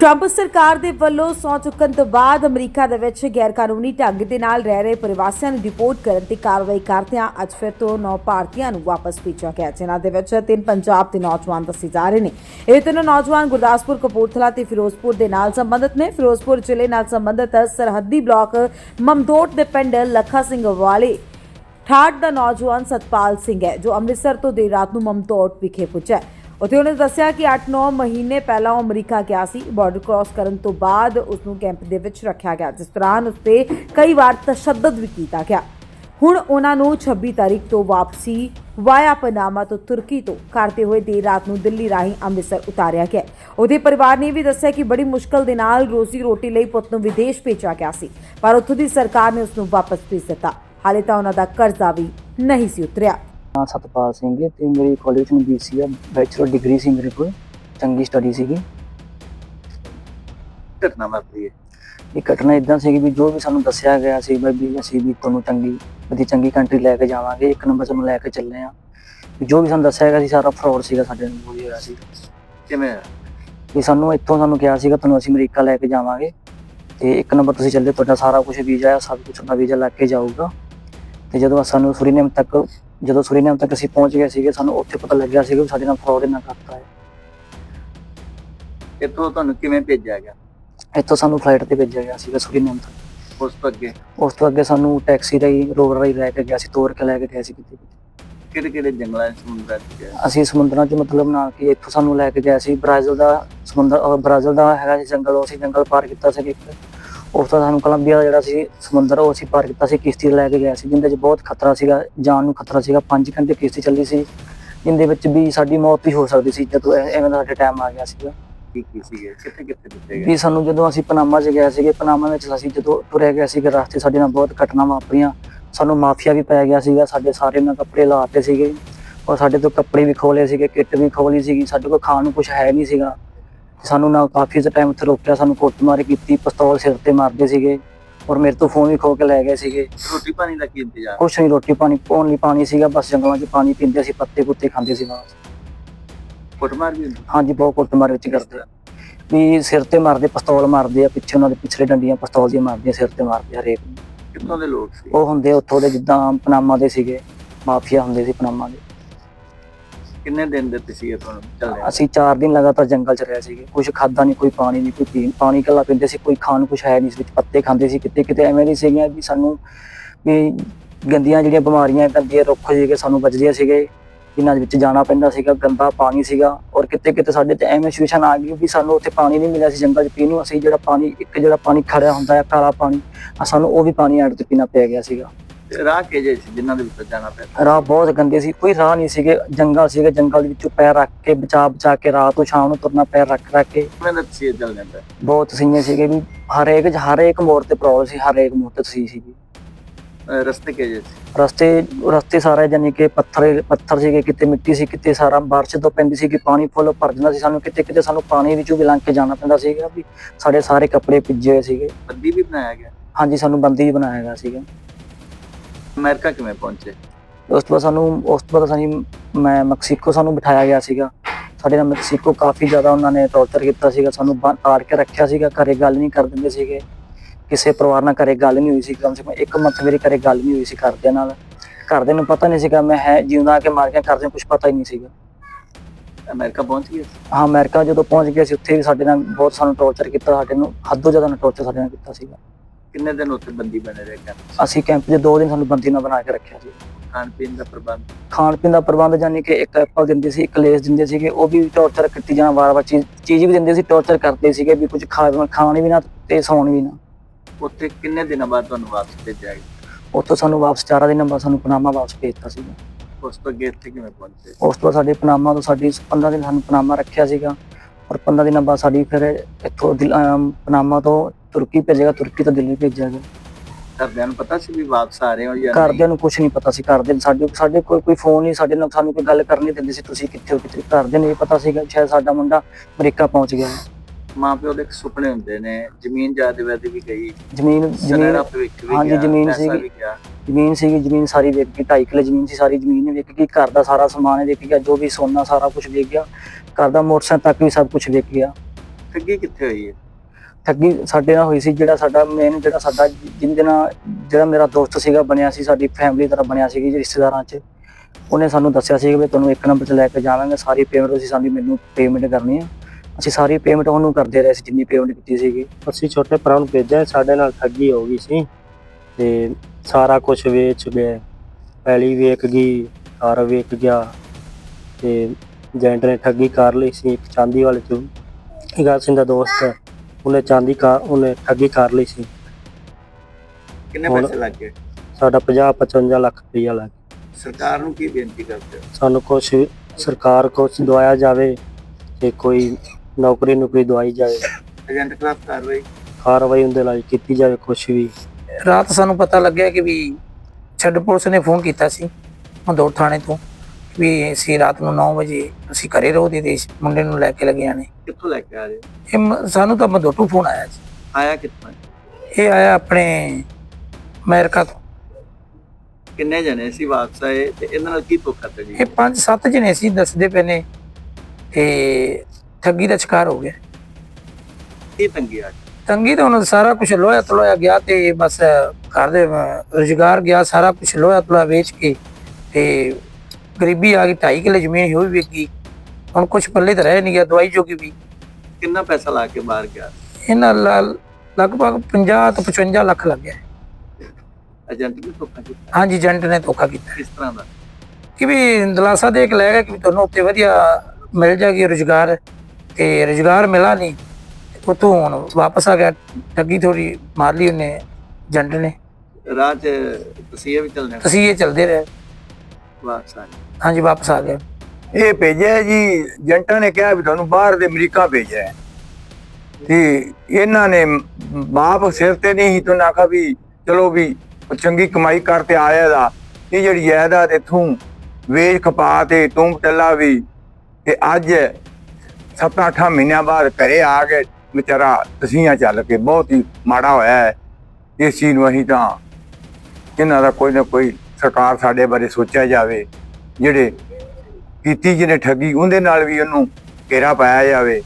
Trump ਸਰਕਾਰ ਦੇ ਵੱਲੋਂ ਸਹੁੰ ਚੁੱਕਣ ਤੋਂ ਬਾਅਦ ਅਮਰੀਕਾ ਦੇ ਵਿੱਚ ਗੈਰ ਕਾਨੂੰਨੀ ਢੰਗ ਦੇ ਨਾਲ ਰਹਿ ਰਹੇ ਪ੍ਰਵਾਸੀਆਂ ਨੂੰ ਰਿਪੋਰਟ ਕਰਨ ਤੇ ਕਾਰਵਾਈ ਕਰਦਿਆਂ ਅੱਜ ਫਿਰ ਤੋਂ ਨੌ ਭਾਰਤੀਆਂ ਨੂੰ ਵਾਪਸ ਭੇਜਿਆ ਗਿਆ, ਜਿਨ੍ਹਾਂ ਦੇ ਵਿੱਚ ਤਿੰਨ ਪੰਜਾਬ ਦੇ ਨੌਜਵਾਨ ਦੱਸੇ ਜਾ ਰਹੇ ਨੇ। ਇਹ ਤਿੰਨੋਂ ਨੌਜਵਾਨ ਗੁਰਦਾਸਪੁਰ, ਕਪੂਰਥਲਾ ਤੇ ਫਿਰੋਜ਼ਪੁਰ ਦੇ ਨਾਲ ਸੰਬੰਧਿਤ ਨੇ। ਫਿਰੋਜ਼ਪੁਰ ਜ਼ਿਲ੍ਹੇ ਨਾਲ ਸੰਬੰਧਿਤ ਸਰਹੱਦੀ ਬਲਾਕ ਮਮਦੋਟ ਦੇ ਪਿੰਡ ਲੱਖਾ ਸਿੰਘ ਵਾਲੇ ਠਾਠ ਦਾ ਨੌਜਵਾਨ ਸਤਪਾਲ ਸਿੰਘ ਹੈ, ਜੋ ਅੰਮ੍ਰਿਤਸਰ ਤੋਂ ਦੇਰ ਰਾਤ ਨੂੰ ਮਮਦੋਟ ਵਿਖੇ ਪੁੱਜਾ ਉੱਥੇ ਉਹਨੇ ਦੱਸਿਆ ਕਿ 8-9 ਮਹੀਨੇ ਪਹਿਲਾਂ ਉਹ ਅਮਰੀਕਾ ਗਿਆ ਸੀ ਬਾਰਡਰ ਕ੍ਰਾਸ ਕਰਨ ਤੋਂ ਬਾਅਦ ਉਸ ਨੂੰ ਕੈਂਪ ਦੇ ਵਿੱਚ ਰੱਖਿਆ ਗਿਆ, ਜਿਸ ਦੌਰਾਨ ਉਸ ਤੇ ਕਈ ਵਾਰ ਤਸ਼ੱਦਦ ਵੀ ਕੀਤਾ ਗਿਆ। ਹੁਣ ਉਹਨਾਂ ਨੂੰ 26 ਤਾਰੀਖ ਤੋਂ ਵਾਪਸੀ ਵਾਇਆ ਪਨਾਮਾ ਤੋਂ ਤੁਰਕੀ ਤੋਂ ਕਰਦੇ ਹੋਏ ਦੇਰ ਰਾਤ ਨੂੰ ਦਿੱਲੀ ਰਾਹੀਂ ਅੰਮ੍ਰਿਤਸਰ ਉਤਾਰਿਆ ਗਿਆ। ਉਹਦੇ ਪਰਿਵਾਰ ਨੇ ਵੀ ਦੱਸਿਆ ਕਿ ਬੜੀ ਮੁਸ਼ਕਲ ਦੇ ਨਾਲ ਰੋਜ਼ੀ ਰੋਟੀ ਲਈ ਪੁੱਤ ਨੂੰ ਵਿਦੇਸ਼ ਭੇਜਿਆ ਗਿਆ ਸੀ, ਪਰ ਉੱਥੋਂ ਦੀ ਸਰਕਾਰ ਨੇ ਉਸ ਨੂੰ ਵਾਪਸ ਭੇਜ ਦਿੱਤਾ। ਹਾਲੇ ਤਾਂ ਉਹਨਾਂ ਦਾ ਕਰਜ਼ਾ ਵੀ ਨਹੀਂ ਸੀ ਉਤਰਿਆ। ਨਾਂ ਸਤਪਾਲ ਸਿੰਘ ਹੈ ਤੇ ਮੇਰੀ ਕਾਲਜ ਵਿੱਚ ਬੀਸੀ ਆ ਬੈਚਲਰ ਡਿਗਰੀ ਸੀ ਮੇਰੇ ਕੋਲ ਚੰਗੀ ਸਟੱਡੀ ਸੀਗੀ। ਘਟਨਾ ਵਾਪਰੀ ਹੈ। ਇਹ ਘਟਨਾ ਇਦਾਂ ਸੀਗੀ ਵੀ ਜੋ ਵੀ ਸਾਨੂੰ ਦੱਸਿਆ ਗਿਆ ਸੀ ਵੀ ਅਸੀਂ ਵੀ ਤੁਹਾਨੂੰ ਚੰਗੀ ਵਧੀਆ ਚੰਗੀ ਕੰਟਰੀ ਲੈ ਕੇ ਜਾਵਾਂਗੇ ਇੱਕ ਨੰਬਰ ਤੁਹਾਨੂੰ ਲੈ ਕੇ ਚੱਲੇ ਆ ਜੋ ਵੀ ਸਾਨੂੰ ਦੱਸਿਆ ਗਿਆ ਸੀ ਸਾਰਾ ਫਰਾਡ ਸੀਗਾ ਸਾਡੇ ਨਾਲ ਹੋਈ ਹੋਇਆ ਸੀ। ਕਿਵੇਂ ਵੀ ਸਾਨੂੰ ਇੱਥੋਂ ਸਾਨੂੰ ਕਿਹਾ ਸੀਗਾ ਤੁਹਾਨੂੰ ਅਸੀਂ ਅਮਰੀਕਾ ਲੈ ਕੇ ਜਾਵਾਂਗੇ ਤੇ ਇੱਕ ਨੰਬਰ ਤੁਸੀਂ ਚੱਲੇ ਤੁਹਾਡਾ ਸਾਰਾ ਕੁਝ ਵੀਜ਼ਾ ਹੈ ਸਭ ਕੁਝ ਤੁਹਾਡਾ ਵੀਜ਼ਾ ਲੱਗ ਕੇ ਜਾਊਗਾ। ਤੇ ਜਦੋਂ ਸਾਨੂੰ ਸੁਰੀਨੇਮ ਤੱਕ ਜਦੋਂ ਸੁਰੀਨੇਮ ਤੱਕ ਅਸੀਂ ਪਹੁੰਚ ਗਏ ਸੀਗੇ ਸਾਨੂੰ ਉੱਥੇ ਪਤਾ ਲੱਗਿਆ ਸੀਗਾ ਵੀ ਸਾਡੇ ਨਾਲ ਫਰਾਡ ਇਹਨਾਂ ਕਰਤਾ ਹੈ। ਇੱਥੋਂ ਤੁਹਾਨੂੰ ਕਿਵੇਂ ਭੇਜਿਆ ਗਿਆ? ਇੱਥੋਂ ਸਾਨੂੰ ਫਲਾਈਟ ਤੇ ਭੇਜਿਆ ਗਿਆ ਸੀਗਾ ਸੁਰੀਨੇਮ ਤੱਕ। ਉਸ ਤੋਂ ਅੱਗੇ? ਉਸ ਤੋਂ ਅੱਗੇ ਸਾਨੂੰ ਟੈਕਸੀ ਰਾਹੀਂ ਰੋਡ ਰਾਹੀਂ ਲੈ ਕੇ ਗਿਆ ਸੀ ਤੋਰ ਕੇ ਲੈ ਕੇ ਗਿਆ ਸੀ ਕਿਤੇ ਕਿਤੇ। ਕਿਹੜੇ ਕਿਹੜੇ ਜੰਗਲਾਂ ਸਮੁੰਦਰਾਂ 'ਚ ਅਸੀਂ ਸਮੁੰਦਰਾਂ 'ਚ ਮਤਲਬ ਨਾ ਕਿ ਇੱਥੋਂ ਸਾਨੂੰ ਲੈ ਕੇ ਗਿਆ ਸੀ ਬ੍ਰਾਜ਼ੀਲ ਦਾ ਸਮੁੰਦਰ ਬ੍ਰਾਜ਼ੀਲ ਦਾ ਹੈਗਾ ਸੀ ਜੰਗਲ ਉਹ ਜੰਗਲ ਪਾਰ ਕੀਤਾ ਸੀ ਇੱਕ। ਉਸ ਤੋਂ ਸਾਨੂੰ ਕੋਲੰਬੀਆ ਦਾ ਜਿਹੜਾ ਸੀ ਸਮੁੰਦਰ ਉਹ ਅਸੀਂ ਪਾਰ ਕੀਤਾ ਸੀ ਕਿਸ਼ਤੀ ਲੈ ਕੇ ਗਿਆ ਸੀ ਜਿੰਦੇ 'ਚ ਬਹੁਤ ਖਤਰਾ ਸੀਗਾ ਜਾਨ ਨੂੰ ਖਤਰਾ ਸੀਗਾ 5 ਘੰਟੇ ਕਿਸ਼ਤੀ ਚੱਲੀ ਸੀ ਜਿੰਦੇ ਵਿੱਚ ਵੀ ਸਾਡੀ ਮੌਤ ਵੀ ਹੋ ਸਕਦੀ ਸੀ ਜਦੋਂ ਐਵੇਂ ਦਾ ਸਾਡੇ ਟਾਈਮ ਆ ਗਿਆ ਸੀਗਾ। ਕੀ ਕੀ ਸੀਗੇ? ਕਿੱਥੇ ਕਿੱਥੇ ਦਿੱਤੇ ਗਏ? ਵੀ ਸਾਨੂੰ ਜਦੋਂ ਅਸੀਂ ਪਨਾਮਾ 'ਚ ਗਏ ਸੀਗੇ ਪਨਾਮਾ ਵਿੱਚ ਅਸੀਂ ਜਦੋਂ ਤੁਰਿਆ ਗਿਆ ਸੀਗੇ ਰਸਤੇ ਸਾਡੇ ਨਾਲ ਬਹੁਤ ਘਟਨਾ ਵਾਪਰੀਆਂ ਸਾਨੂੰ ਮਾਫੀਆ ਵੀ ਪੈ ਗਿਆ ਸੀਗਾ ਸਾਡੇ ਸਾਰੇ ਨਾਲ ਕੱਪੜੇ ਲਾਤੇ ਸੀਗੇ ਔਰ ਸਾਡੇ ਤੋਂ ਕੱਪੜੇ ਵੀ ਖੋਲੇ ਸੀਗੇ ਕਿੱਟ ਵੀ ਖੋਲੀ ਸੀਗੀ ਸਾਡੇ ਕੋਲ ਖਾਣ ਨੂੰ ਕੁਝ ਹੈ ਨਹੀਂ ਸੀਗਾ। ਸਾਨੂੰ ਨਾ ਕਾਫੀ ਟਾਈਮ ਉੱਥੇ ਰੋਕਿਆ ਸਾਨੂੰ ਕੁੱਟਮਾਰ ਕੀਤੀ ਪਿਸਤੌਲ ਸਿਰ ਤੇ ਮਾਰਦੇ ਸੀਗੇ ਔਰ ਮੇਰੇ ਤੋਂ ਫੋਨ ਵੀ ਖੋ ਕੇ ਲੈ ਗਏ ਸੀਗੇ। ਰੋਟੀ ਪਾਣੀ ਦਾ ਕੀ ਇੰਤਜ਼ਾਮ? ਕੁਛ ਨਹੀਂ ਰੋਟੀ ਪਾਣੀ ਪਾਉਣ ਲਈ ਪਾਣੀ ਸੀਗਾ ਬਸ ਜੰਗਲਾਂ 'ਚ ਪਾਣੀ ਪੀਂਦੇ ਸੀ ਪੱਤੇ ਪੁੱਤੇ ਖਾਂਦੇ ਸੀ ਬਸ ਕੁੱਟਮਾਰ ਵੀ ਹੁੰਦੀ? ਹਾਂਜੀ ਬਹੁਤ ਕੁੱਟਮਾਰ ਵਿੱਚ ਕਰਦੇ ਆ। ਵੀ ਸਿਰ ਤੇ ਮਾਰਦੇ ਪਿਸਤੌਲ ਮਾਰਦੇ ਆ ਪਿੱਛੇ ਉਹਨਾਂ ਦੇ ਪਿਛਲੇ ਡੰਡੀਆਂ ਪਿਸਤੌਲ ਦੀਆਂ ਮਾਰਦੀਆਂ ਸਿਰ ਤੇ ਮਾਰਦੇ ਆ ਹਰੇਕ ਨੂੰ। ਕਿੱਥੋਂ ਦੇ ਲੋਕ ਸੀ? ਉਹ ਹੁੰਦੇ ਉੱਥੋਂ ਦੇ ਜਿੱਦਾਂ ਪਨਾਮਾ ਦੇ ਸੀਗੇ ਮਾਫੀਆ ਹੁੰਦੇ ਸੀ ਪਨਾਮਾ ਦੇ। ਕਿੰਨੇ ਦਿਨ ਦਿੱਤੇ ਸੀਗੇ ਤੁਹਾਨੂੰ ਚੱਲੇ ਅਸੀਂ 4 ਦਿਨ ਲਗਾਤਾਰ ਜੰਗਲ 'ਚ ਰਹੇ ਸੀਗੇ। ਕੁਝ ਖਾਦਾ ਨਹੀਂ, ਕੋਈ ਪਾਣੀ ਨਹੀਂ, ਕੋਈ ਪੀਣ, ਪਾਣੀ ਕੱਲਾ ਪੀਂਦੇ ਸੀ, ਕੋਈ ਖਾਣ ਨੂੰ ਕੁਝ ਹੈ ਨਹੀਂ ਸੀ ਵਿੱਚ ਪੱਤੇ ਖਾਂਦੇ ਸੀ, ਕਿਤੇ ਕਿਤੇ ਐਵੇਂ ਦੀ ਸੀਗੀਆਂ ਵੀ ਸਾਨੂੰ ਵੀ ਗੰਦੀਆਂ ਜਿਹੜੀਆਂ ਬਿਮਾਰੀਆਂ ਗੰਦੀਆਂ ਰੁੱਖ ਸੀਗੇ, ਸਾਨੂੰ ਵੱਜਦੀਆਂ ਸੀਗੇ ਇਹਨਾਂ ਦੇ ਵਿੱਚ ਜਾਣਾ ਪੈਂਦਾ ਸੀਗਾ, ਗੰਦਾ ਪਾਣੀ ਸੀਗਾ, ਔਰ ਕਿਤੇ ਕਿਤੇ ਸਾਡੇ ਤੇ ਐਵੇਂ ਸਿਚੁਏਸ਼ਨ ਆ ਗਈ ਵੀ ਸਾਨੂੰ ਉੱਥੇ ਪਾਣੀ ਨਹੀਂ ਮਿਲਿਆ ਸੀ ਜੰਗਲ 'ਚ ਪੀਣ ਨੂੰ, ਅਸੀਂ ਜਿਹੜਾ ਪਾਣੀ, ਇੱਕ ਜਿਹੜਾ ਪਾਣੀ ਖੜਿਆ ਹੁੰਦਾ ਹੈ, ਕਾਲਾ ਪਾਣੀ ਸਾਨੂੰ ਉਹ ਵੀ ਪਾਣੀ ਐਡ ਤੇ ਪੀਣਾ ਪੈ ਗਿਆ ਸੀਗਾ। ਰਾਹ ਕੇ ਜੇ ਸੀ ਜਿਨ੍ਹਾਂ ਦੇ ਵਿੱਚ ਜਾਣਾ ਪਿਆ? ਰਾਹ ਬਹੁਤ ਗੰਦੇ ਸੀ ਕੋਈ ਰਾਹ ਨਹੀਂ ਸੀਗੇ ਜੰਗਲ ਸੀਗੇ ਜੰਗਲ ਦੇ ਵਿੱਚੋਂ ਪੈਰ ਰੱਖ ਕੇ ਬਚਾ ਬਚਾ ਕੇ ਰਾਤ ਤੋਂ ਸ਼ਾਮ ਨੂੰ ਤੁਰਨਾ ਪੈਰ ਰੱਖ ਰੱਖ ਕੇ। ਕਿਵੇਂ ਦਾ ਤੁਸੀਂ ਚੱਲ ਜਾਂਦਾ ਬਹੁਤ ਸੀਗੇ ਸੀਗੇ ਵੀ ਹਰੇਕ ਹਰੇਕ ਮੋੜ ਤੇ ਪ੍ਰੋਬਲਮ ਸੀ ਹਰੇਕ ਮੋੜ ਤੇ ਸੀ ਸੀਗੀ। ਰਸਤੇ ਕੇ ਜੇ ਸੀ? ਰਸਤੇ ਰਸਤੇ ਸਾਰੇ ਜਾਨੀ ਕਿ ਪੱਥਰ ਪੱਥਰ ਸੀਗੇ ਕਿਤੇ ਮਿੱਟੀ ਸੀ ਕਿਤੇ ਸਾਰਾ ਬਾਰਿਸ਼ ਤੋਂ ਪੈਂਦੀ ਸੀ ਕਿ ਪਾਣੀ ਫੁੱਲ ਭਰ ਜਾਂਦਾ ਸੀ ਸਾਨੂੰ ਕਿਤੇ ਕਿਤੇ ਸਾਨੂੰ ਪਾਣੀ ਵਿੱਚੋਂ ਵੀ ਲੰਘ ਕੇ ਜਾਣਾ ਪੈਂਦਾ ਸੀਗਾ ਵੀ ਸਾਡੇ ਸਾਰੇ ਕੱਪੜੇ ਭਿੱਜੇ ਹੋਏ ਸੀਗੇ। ਬੰਦੀ ਵੀ ਬਣਾਇਆ ਗਿਆ? ਹਾਂਜੀ ਸਾਨੂੰ ਬੰਦੀ ਵੀ ਬਣਾਇਆ ਗਿਆ ਸੀਗਾ। ਅਮਰੀਕਾ ਕਿਵੇਂ ਪਹੁੰਚੇ? ਉਸ ਤੋਂ ਬਾਅਦ ਸਾਨੂੰ ਉਸ ਤੋਂ ਬਾਅਦ ਸਾਨੂੰ ਮੈਂ ਮੈਕਸੀਕੋ ਸਾਨੂੰ ਬਿਠਾਇਆ ਗਿਆ ਸੀਗਾ। ਸਾਡੇ ਨਾਲ ਮੈਕਸੀਕੋ ਕਾਫੀ ਜ਼ਿਆਦਾ ਉਹਨਾਂ ਨੇ ਟੌਰਚਰ ਕੀਤਾ ਸੀਗਾ ਸਾਨੂੰ ਬੰਦ ਤਾੜ ਕੇ ਰੱਖਿਆ ਸੀਗਾ ਘਰੇ ਗੱਲ ਨਹੀਂ ਕਰ ਦਿੰਦੇ ਸੀਗੇ। ਕਿਸੇ ਪਰਿਵਾਰ ਨਾਲ ਘਰੇ ਗੱਲ ਨਹੀਂ ਹੋਈ ਸੀ ਕਮ ਸੇ ਕਮ ਇੱਕ ਮੰਥ ਮੇਰੀ ਘਰੇ ਗੱਲ ਨਹੀਂ ਹੋਈ ਸੀ ਘਰਦਿਆਂ ਨਾਲ। ਘਰਦਿਆਂ ਨੂੰ ਪਤਾ ਨਹੀਂ ਸੀਗਾ ਮੈਂ ਹੈ ਜਿਉਂਦਾ ਕਿ ਮਰ ਗਿਆ ਘਰਦਿਆਂ ਨੂੰ ਕੁਝ ਪਤਾ ਹੀ ਨਹੀਂ ਸੀਗਾ। ਅਮਰੀਕਾ ਪਹੁੰਚ ਗਏ? ਹਾਂ ਅਮਰੀਕਾ ਜਦੋਂ ਪਹੁੰਚ ਗਏ ਸੀ ਉੱਥੇ ਵੀ ਸਾਡੇ ਨਾਲ ਬਹੁਤ ਸਾਨੂੰ ਟੌਰਚਰ ਕੀਤਾ ਸਾਡੇ ਨੂੰ ਹੱਦੋਂ ਜ਼ਿਆਦਾ ਟੌਰਚਰ ਸਾਡੇ ਨਾਲ ਕੀਤਾ ਸੀਗਾ। ਕਿੰਨੇ ਦਿਨ ਉੱਥੇ ਬੰਦੀ ਬਣੇ ਰਹੇ ਗਏ ਅਸੀਂ ਕੈਂਪ 'ਚ ਦੋ ਦਿਨ ਸਾਨੂੰ ਬੰਦੀ ਨਾਲ ਬਣਾ ਕੇ ਰੱਖਿਆ ਸੀ ਖਾਣ ਪੀਣ ਦਾ ਪ੍ਰਬੰਧ? ਖਾਣ ਪੀਣ ਦਾ ਪ੍ਰਬੰਧ ਜਾਨੀ ਕਿ ਇੱਕ ਐਪਲ ਦਿੰਦੇ ਸੀ ਇੱਕ ਲੇਸ ਦਿੰਦੇ ਸੀਗੇ ਉਹ ਵੀ ਟੌਰਚਰ ਕੀਤੀ ਜਾਣਾ ਵਾਰ-ਵਾਰ ਚੀਜ਼ ਚੀਜ਼ ਵੀ ਦਿੰਦੇ ਸੀ ਟੌਰਚਰ ਕਰਦੇ ਸੀਗੇ ਵੀ ਕੁਝ ਖਾਣ ਵੀ ਨਾ ਤੇ ਸੌਣ ਵੀ ਨਾ। ਉੱਥੇ ਕਿੰਨੇ ਦਿਨਾਂ ਬਾਅਦ ਤੁਹਾਨੂੰ ਵਾਪਸ ਭੇਜਿਆ ਗਿਆ? ਉੱਥੋਂ ਸਾਨੂੰ ਵਾਪਸ 4 ਦਿਨਾਂ ਬਾਅਦ ਸਾਨੂੰ ਪਨਾਮਾ ਵਾਪਸ ਭੇਜਤਾ ਸੀਗਾ। ਉਸ ਤੋਂ ਅੱਗੇ ਇੱਥੇ ਕਿਵੇਂ ਪਹੁੰਚੇ? ਉਸ ਤੋਂ ਬਾਅਦ ਸਾਡੇ ਪਨਾਮਾ ਤੋਂ ਸਾਡੀ 15 ਦਿਨ ਸਾਨੂੰ ਪਨਾਮਾ ਰੱਖਿਆ ਸੀਗਾ ਔਰ 15 ਦਿਨਾਂ ਬਾਅਦ ਸਾਡੀ ਫਿਰ ਇੱਥੋਂ ਪਨਾਮਾ ਤੋਂ ਤੁਰਕੀ ਭੇਜੇਗਾ ਤੁਰਕੀ ਤੋਂ ਦਿੱਲੀ ਭੇਜਿਆ ਗਿਆ ਘਰਦਿਆਂ ਨੂੰ ਪਤਾ ਸੀ ਵੀ ਵਾਪਸ ਆ ਰਹੇ ਹੋ ਜਾਂ ਨਹੀਂ ਘਰਦਿਆਂ ਨੂੰ ਕੁਝ ਨਹੀਂ ਪਤਾ ਸੀ ਘਰਦੇ ਸਾਡੇ ਸਾਡੇ ਕੋਈ ਕੋਈ ਫੋਨ ਨਹੀਂ ਸਾਡੇ ਨਾਲ ਸਾਨੂੰ ਕੋਈ ਗੱਲ ਕਰਨ ਨਹੀਂ ਦਿੰਦੇ ਸੀ ਤੁਸੀਂ ਕਿੱਥੇ ਹੋ ਕਿੱਥੇ ਘਰਦਿਆਂ ਨੂੰ ਇਹ ਪਤਾ ਸੀਗਾ ਸ਼ਾਇਦ ਸਾਡਾ ਮੁੰਡਾ ਅਮਰੀਕਾ ਪਹੁੰਚ ਗਿਆ ਹੈ। ਮਾਂ ਪਿਓ ਦੇ ਇੱਕ ਸੁਪਨੇ ਹੁੰਦੇ ਨੇ ਜ਼ਮੀਨ ਜਾਇਦਾਦ ਵੀ ਗਈ ਜ਼ਮੀਨ ਸੁਨਹਿਰਾ ਜ਼ਮੀਨ ਭਵਿੱਖ ਵੀ ਹਾਂਜੀ, ਗਿਆ, ਜ਼ਮੀਨ ਪੈਸਾ ਸੀਗੀ। ਵੀ ਗਿਆ। ਜ਼ਮੀਨ ਸੀਗੀ ਜ਼ਮੀਨ ਸਾਰੀ ਵਿਕ ਗਈ ਢਾਈ ਕਿੱਲੇ ਜ਼ਮੀਨ ਸੀ ਸਾਰੀ ਜ਼ਮੀਨ ਵਿਕ ਗਈ ਘਰ ਦਾ ਸਾਰਾ ਸਮਾਨ ਵਿਕ ਗਿਆ ਜੋ ਵੀ ਸੋਨਾ ਸਾਰਾ ਕੁਝ ਵਿਕ ਗਿਆ ਘਰ ਦਾ ਮੋਟਰਸਾਈਕਲ ਤੱਕ ਵੀ ਸਭ ਕੁਝ ਵਿਕ ਗਿਆ ਠੱਗੀ ਕਿੱਥੇ ਹੋਈ ਹੈ ਠੱਗੀ ਸਾਡੇ ਨਾਲ ਹੋਈ ਸੀ ਜਿਹੜਾ ਸਾਡਾ ਮੇਨ ਜਿਹੜਾ ਸਾਡਾ ਜਿਹਦੇ ਨਾਲ ਜਿਹੜਾ ਮੇਰਾ ਦੋਸਤ ਸੀਗਾ ਬਣਿਆ ਸੀ ਸਾਡੀ ਫੈਮਿਲੀ ਤਰ੍ਹਾਂ ਬਣਿਆ ਸੀ ਰਿਸ਼ਤੇਦਾਰਾਂ 'ਚ। ਉਹਨੇ ਸਾਨੂੰ ਦੱਸਿਆ ਸੀ ਕਿ ਵੀ ਤੁਹਾਨੂੰ ਇੱਕ ਨੰਬਰ 'ਚ ਲੈ ਕੇ ਜਾਵਾਂਗੇ ਸਾਰੀ ਪੇਮੈਂਟ ਤੁਸੀਂ ਸਾਨੂੰ ਮੈਨੂੰ ਪੇਮੈਂਟ ਕਰਨੀ ਹੈ ਅਸੀਂ ਸਾਰੀ ਪੇਮੈਂਟ ਉਹਨੂੰ ਕਰਦੇ ਰਹੇ ਸੀ ਜਿੰਨੀ ਪੇਮੈਂਟ ਕੀਤੀ ਸੀਗੀ। ਅਸੀਂ ਛੋਟੇ ਭਰਾ ਨੂੰ ਭੇਜਿਆ ਸਾਡੇ ਨਾਲ ਠੱਗੀ ਹੋ ਗਈ ਸੀ। ਤੇ ਸਾਰਾ ਕੁਝ ਵੇਚ ਗਏ ਪੈਲੀ ਵੇਚ ਗਈ ਘਰ ਵੇਚ ਗਿਆ। ਤੇ ਏਜੰਟ ਨੇ ਠੱਗੀ ਕਰ ਲਈ ਸੀ ਇੱਕ ਚਾਂਦੀ ਵਾਲੇ ਚ। ਇਗਾ ਸਿੰਘ ਦਾ ਦੋਸਤ ਹੈ, ਉਹਨੇ ਚਾਂਦੀ ਕਾ ਉਹਨੇ ਠੱਗੀ ਕਰ ਲਈ ਸੀ। ਕਿੰਨੇ ਹੁਣ- ਪੈਸੇ ਲੱਗ ਗਏ? ਸਾਡਾ 50 55 ਲੱਖ ਰੁਪਈਆ ਲੱਗ ਗਿਆ। ਸਰਕਾਰ ਨੂੰ ਕੀ ਬੇਨਤੀ ਕਰਦੇ ਹੋ? ਸਾਨੂੰ ਕੁਛ ਸਰਕਾਰ ਕੁਛ ਦਵਾਇਆ ਜਾਵੇ ਤੇ ਕੋਈ ਨੌਕਰੀ ਨੌਕਰੀ ਦਵਾਈ ਜਾਵੇ। ਏਜੰਟ ਖਿਲਾਫ ਕਾਰਵਾਈ? ਕਾਰਵਾਈ ਉਹਦੇ ਨਾਲ ਕੀਤੀ ਜਾਵੇ ਕੁਛ ਵੀ। ਰਾਤ ਸਾਨੂੰ ਪਤਾ ਲੱਗਿਆ ਕਿ ਵੀ ਛੱਡ ਪੁਲਿਸ ਨੇ ਫੋਨ ਕੀਤਾ ਸੀ ਮੰਦੋੜ ਥਾਣੇ ਤੋਂ ਵੀ ਅਸੀਂ ਰਾਤ ਨੂੰ 9 ਵਜੇ ਅਸੀਂ ਘਰੇ ਰਹੋ ਦੇ ਦੇਸ਼ ਮੁੰਡੇ ਨੂੰ ਲੈ ਕੇ ਲੱਗੇ ਆਣੇ। ਕਿੱਥੋਂ ਲੈ ਕੇ ਆ ਰਹੇ ਹੋ? ਇਹ ਮ- ਸਾਨੂੰ ਤਾਂ ਮੰਦੋਟੂ ਫੋਨ ਆਇਆ ਸੀ ਆਇਆ ਕਿੱਥੋਂ ਹੈ? ਇਹ ਆਇਆ ਆਪਣੇ ਅਮਰੀਕਾ ਤੋਂ ਕਿੰਨੇ ਜਣੇ ਸੀ ਵਾਪਸ ਆਏ ਤੇ ਇਹਨਾਂ ਨਾਲ ਕੀ ਧੋਖਾ ਧੜੀ ਇਹ ਪੰਜ ਸੱਤ ਜਣੇ ਸੀ ਦੱਸਦੇ ਪਏ ਨੇ ਤੇ ਠੱਗੀ ਦਾ ਸ਼ਿਕਾਰ ਹੋ ਗਿਆ ਕੀ ਤੰਗੀ ਆ ਗਈ? ਤੰਗੀ ਤਾਂ ਉਹਨਾਂ ਦਾ ਸਾਰਾ ਕੁਝ ਲੋਇਆ ਤਲੋਇਆ ਗਿਆ ਤੇ ਬਸ ਘਰ ਦੇ ਰੁਜ਼ਗਾਰ ਗਿਆ ਸਾਰਾ ਕੁਝ ਲੋਇਆ ਤਲੋਇਆ ਵੇਚ ਕੇ ਤੇ ਗਰੀਬੀ ਆ ਗਈ ਢਾਈ ਕਿੱਲੇ ਜ਼ਮੀਨ ਹੋਈ ਗਈ ਹੁਣ ਕੁਝ ਪੱਲੇ ਤਾਂ ਰਹਿ ਨਹੀਂ ਗਿਆ ਦਵਾਈ ਜੋਗੀ ਵੀ। ਕਿੰਨਾ ਪੈਸਾ ਲਾ ਕੇ ਬਾਹਰ ਗਿਆ? ਇਹਨਾਂ ਲ- ਲਗਭਗ 50 ਤੋਂ 55 ਲੱਖ ਲੱਗ ਗਿਆ। ਏਜੰਟ ਨੇ ਧੋਖਾ ਕੀਤਾ? ਹਾਂਜੀ ਏਜੰਟ ਨੇ ਧੋਖਾ ਕੀਤਾ। ਕਿਸ ਤਰ੍ਹਾਂ ਦਾ? ਕਿ ਵੀ ਦਲਾਸਾ ਦੇ ਕੇ ਲੈ ਗਿਆ ਕਿ ਤੁਹਾਨੂੰ ਉੱਤੇ ਵਧੀਆ ਮਿਲ ਜਾਏਗੀ ਰੁਜ਼ਗਾਰ ਤੇ ਰੁਜ਼ਗਾਰ ਮਿਲਾ ਨਹੀਂ ਉਤੋਂ ਹੁਣ ਵਾਪਸ ਆ ਗਿਆ ਠੱਗੀ ਥੋੜੀ ਮਾਰ ਲਈ ਉਹਨੇ ਏਜੰਟ ਨੇ। 'ਚ ਤਸੀਹੇ ਵੀ ਚੱਲਦੇ ਅਸੀਂ ਇਹ ਚੱਲਦੇ ਰਹੇ। ਵਾਪਸ ਆ ਗਏ। ਹਾਂਜੀ ਵਾਪਸ ਆ ਗਏ। ਇਹ ਭੇਜਿਆ ਜੀ ਏਜੰਟਾਂ ਨੇ ਕਿਹਾ ਵੀ ਤੁਹਾਨੂੰ ਬਾਹਰ ਦੇ ਅਮਰੀਕਾ ਭੇਜਿਆ ਹੈ। ਤੇ ਇਹਨਾਂ ਨੇ ਬਾਪ ਸਿਰ ਤੇ ਨਹੀਂ ਸੀ ਤੋਂ ਆਖਾ ਵੀ ਚਲੋ ਵੀ ਚੰਗੀ ਕਮਾਈ ਕਰਤੇ ਆਇਆ ਦਾ ਇਹ ਜਿਹੜੀ ਜਾਇਦਾਦ ਇਥੋਂ ਵੇਚ ਖਪਾ ਤੇ ਤੂੰ ਟੱਲਾ ਵੀ, ਤੇ ਅੱਜ ਸੱਤਾਂ ਅੱਠਾਂ ਮਹੀਨਿਆਂ ਬਾਅਦ ਘਰੇ ਆ ਕੇ ਵਿਚਾਰਾ ਤਸੀਆਂ ਚੱਲ ਕੇ ਬਹੁਤ ਹੀ ਮਾੜਾ ਹੋਇਆ ਹੈ ਇਸ ਚੀਜ਼ ਨੂੰ ਅਸੀਂ ਤਾਂ ਇਹਨਾਂ ਦਾ ਕੋਈ ਨਾ ਕੋਈ ਸਰਕਾਰ ਸਾਡੇ ਬਾਰੇ ਸੋਚਿਆ ਜਾਵੇ, ਜਿਹੜੇ ਕੀਤੀ ਜਿਹਨੇ ਠੱਗੀ ਉਹਦੇ ਨਾਲ ਵੀ ਉਹਨੂੰ ਘੇਰਾ ਪਾਇਆ ਜਾਵੇ।